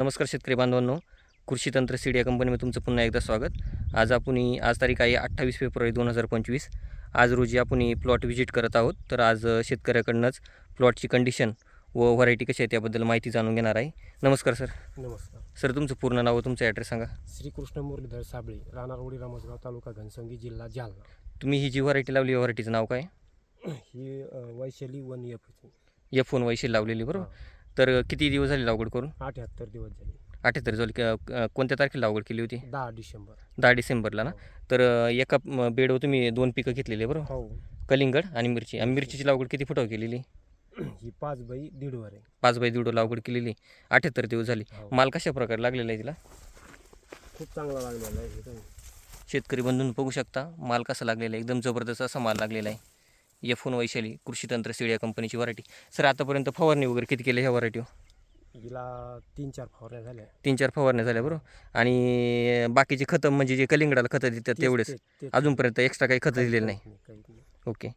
नमस्कार शेतकरी बांधवांनो. कृषी तंत्र सीड या कंपनीमध्ये तुमचं पुन्हा एकदा स्वागत. आज आपण ही- आज तारीख आहे अठ्ठावीस फेब्रुवारी दोन हजार पंचवीस. आज रोजी आपण प्लॉट व्हिजिट करत आहोत. तर आज शेतकऱ्याकडनंच प्लॉटची कंडिशन व व्हरायटी कशी आहे त्याबद्दल माहिती जाणून घेणार आहे. नमस्कार सर नमस्कार. सर तुमचं पूर्ण नाव तुमचा ॲड्रेस सांगा. श्रीकृष्ण मुरलीधर साबळे राणारोडी रामसगाव तालुका घनसंगी जिल्हा जालना. तुम्ही ही जी व्हरायटी लावली व्हरायटीचं नाव काय? ही Vaishali one F F phone वैशी लावलेली बरोबर? तर किती दिवस झाले लागवड करून? अठ्याहत्तर दिवस झाले. अठ्याहत्तर झाली. कोणत्या तारखेला लागवड केली होती? दहा डिसेंबर. दहा डिसेंबरला ना? तर अ, एका म, बेडवर तुम्ही दोन पिकं घेतलेली आहे बरोबर? हो. कलिंगड आणि मिरची. आणि मिरचीची लागवड किती फुटावर केलेली? ही पाच बाई दीड वर आहे. पाच बाय दीड लागवड केलेली. अठ्याहत्तर दिवस झाली. हो. माल कशा प्रकारे लागलेला आहे तिला? खूप चांगला लागलेला आहे हे. शेतकरी बंधून बघू शकता माल कसा लागलेला आहे. एकदम जबरदस्त असा माल लागलेला आहे. एफोन वैशाली कृषी तंत्र सीड या कंपनीची व्हरायटी सर आतापर्यंत फवारणी वगैरे किती केली ह्या व्हरायटीवर हिला तीन चार फवारण्या झाल्या. तीन चार फवारण्या झाल्या बरोबर? आणि बाकीचे खतं म्हणजे जे कलिंगडाला खतं देतात तेवढेच. अजूनपर्यंत एक्स्ट्रा काही खतं दिलेलं नाही काहीच नाही. ओके.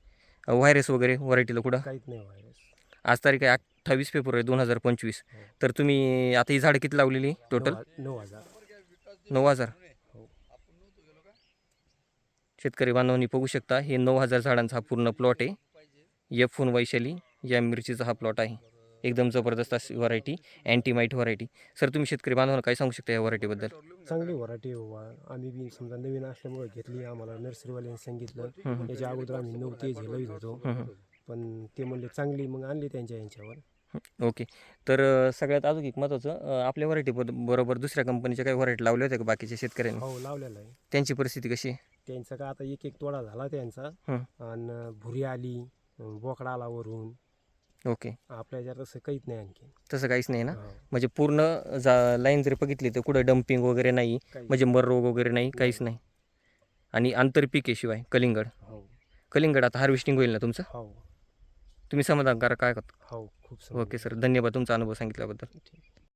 व्हायरस वगैरे व्हरायटीला कुठं? काहीच नाही व्हायरस आज तारीख आहे अठ्ठावीस फेब्रुवारी दोन हजार पंचवीस. हो. तर तुम्ही आता ही झाडं किती लावलेली टोटल नऊ हजार. नऊ हजार. शेतकरी बांधवांनी बघू शकता हे नऊ हजार झाडांचा हा पूर्ण प्लॉट आहे. एफून वैशाली या मिरचीचा हा प्लॉट आहे. एकदम जबरदस्त अशी व्हरायटी अँटीमाईट व्हरायटी सर तुम्ही शेतकरी बांधवांना काय सांगू शकता या व्हरायटीबद्दल चांगली व्हरायटी आम्ही बी समजा नवीन असल्यामुळे घेतली आम्हाला नर्सरीवाल्यांनी सांगितलं. याच्या अगोदर आम्ही नऊ ते झेलवीत होतो पण ते म्हणले चांगली मग आणली त्यांच्या यांच्यावर. ओके. तर सगळ्यात अजून एक महत्त्वाचं आपल्या व्हरायटी बरोबर दुसऱ्या कंपनीच्या काही व्हरायटी लावल्या होत्या का बाकीच्या शेतकऱ्यांनी? हो लावलेला आहे. त्यांची परिस्थिती कशी आहे? त्यांचा का आता एक एक तोडा झाला त्यांचा. हं. आणि भुरी आली बोकडा आला वरून. ओके. आपल्या याच्यात तसं काहीच नाही आणखी तसं काहीच नाही ना? हो. म्हणजे पूर्ण जा लाईन जर बघितली तर कुठं डम्पिंग वगैरे नाही काही- म्हणजे मर रोग वगैरे नाही काहीच नाही. आणि आंतरपीक आहे शिवाय कलिंगड. हो. कलिंगड आता हार्वेस्टिंग होईल ना तुमचं? हो. तुम्ही समाधानकारक काय करता हो खूप ओके सर धन्यवाद तुमचा अनुभव सांगितल्याबद्दल. ठीक.